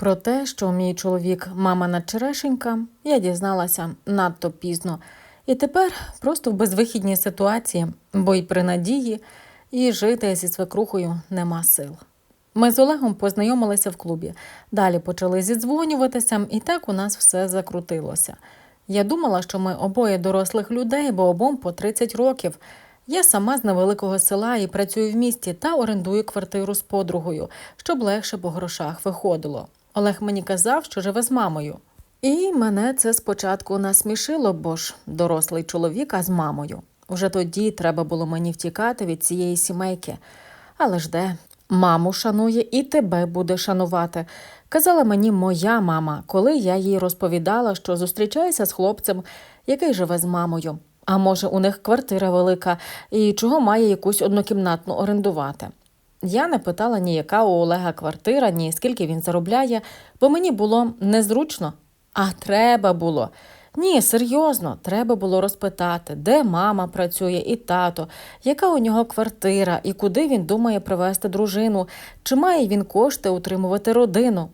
Про те, що мій чоловік мама черешенька, я дізналася надто пізно. І тепер просто в безвихідній ситуації, бо й при надії, і жити зі свекрухою нема сил. Ми з Олегом познайомилися в клубі, далі почали зідзвонюватися, і так у нас все закрутилося. Я думала, що ми обоє дорослих людей, бо обом по 30 років. Я сама з невеликого села і працюю в місті та орендую квартиру з подругою, щоб легше по грошах виходило. Олег мені казав, що живе з мамою. І мене це спочатку насмішило, бо ж дорослий чоловік, а з мамою. Вже тоді треба було мені втікати від цієї сімейки. Але ж де? Маму шанує і тебе буде шанувати. Казала мені моя мама, коли я їй розповідала, що зустрічаюся з хлопцем, який живе з мамою. А може, у них квартира велика і чого має якусь однокімнатну орендувати. Я не питала ні яка у Олега квартира, ні скільки він заробляє, бо мені було незручно. А треба було. Ні, серйозно, треба було розпитати, де мама працює і тато, яка у нього квартира і куди він думає привезти дружину, чи має він кошти утримувати родину.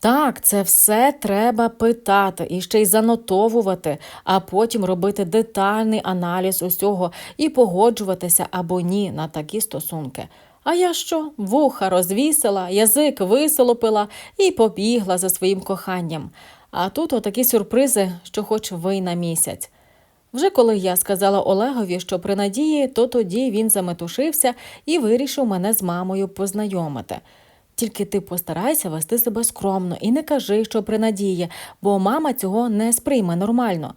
Так, це все треба питати і ще й занотовувати, а потім робити детальний аналіз усього і погоджуватися або ні на такі стосунки. А я що? Вуха розвісила, язик висолопила і побігла за своїм коханням. А тут отакі сюрпризи, що хоч ви на місяць. Вже коли я сказала Олегові, що при надії, то тоді він заметушився і вирішив мене з мамою познайомити. Тільки ти постарайся вести себе скромно і не кажи, що при надії, бо мама цього не сприйме нормально.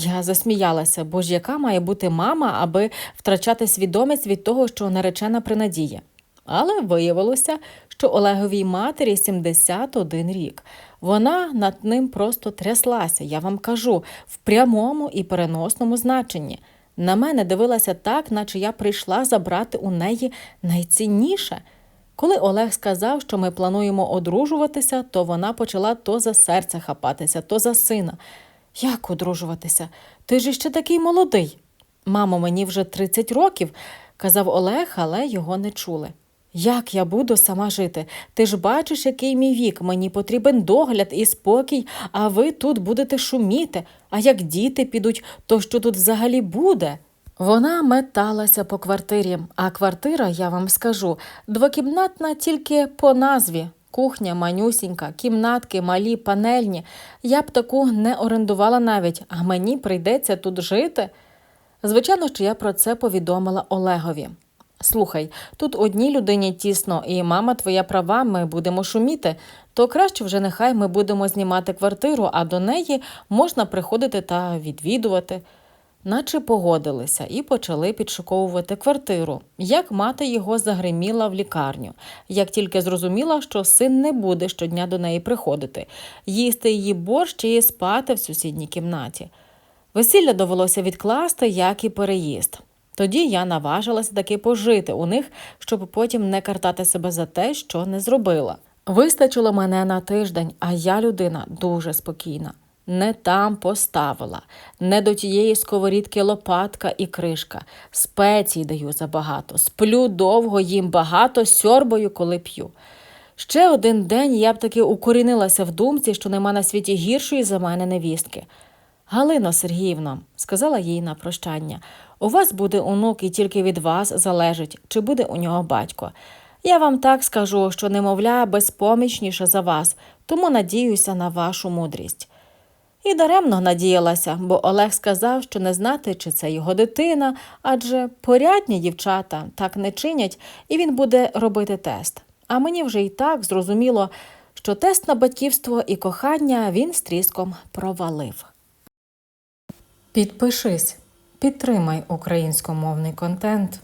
Я засміялася, бо ж яка має бути мама, аби втрачати свідомість від того, що наречена при надії. Але виявилося, що Олеговій матері 71 рік. Вона над ним просто тряслася, я вам кажу, в прямому і переносному значенні. На мене дивилася так, наче я прийшла забрати у неї найцінніше. Коли Олег сказав, що ми плануємо одружуватися, то вона почала то за серце хапатися, то за сина. Як одружуватися? Ти ж іще такий молодий. Мамо, мені вже 30 років, казав Олег, але його не чули. Як я буду сама жити? Ти ж бачиш, який мій вік, мені потрібен догляд і спокій, а ви тут будете шуміти. А як діти підуть, то що тут взагалі буде? Вона металася по квартирі, а квартира, я вам скажу, двокімнатна тільки по назві. Кухня манюсінька, кімнатки малі, панельні. Я б таку не орендувала навіть, а мені прийдеться тут жити. Звичайно, що я про це повідомила Олегові. Слухай, тут одній людині тісно, і мама твоя права, ми будемо шуміти, то краще вже нехай ми будемо знімати квартиру, а до неї можна приходити та відвідувати. Наче погодилися і почали підшуковувати квартиру. Як мати його загриміла в лікарню, як тільки зрозуміла, що син не буде щодня до неї приходити, їсти її борщ і спати в сусідній кімнаті. Весілля довелося відкласти, як і переїзд. Тоді я наважилася таки пожити у них, щоб потім не картати себе за те, що не зробила. Вистачило мене на тиждень, а я людина дуже спокійна. Не там поставила, не до тієї сковорідки лопатка і кришка. Спецій даю забагато, сплю довго, їм багато, сьорбою, коли п'ю. Ще один день я б таки укорінилася в думці, що нема на світі гіршої за мене невістки. Галино Сергіївно, сказала їй на прощання, у вас буде онук, і тільки від вас залежить, чи буде у нього батько. Я вам так скажу, що немовля безпомічніше за вас, тому надіюся на вашу мудрість. І даремно надіялася, бо Олег сказав, що не знати, чи це його дитина, адже порядні дівчата так не чинять, і він буде робити тест. А мені вже і так зрозуміло, що тест на батьківство і кохання він з тріском провалив. Підпишись, підтримай українськомовний контент.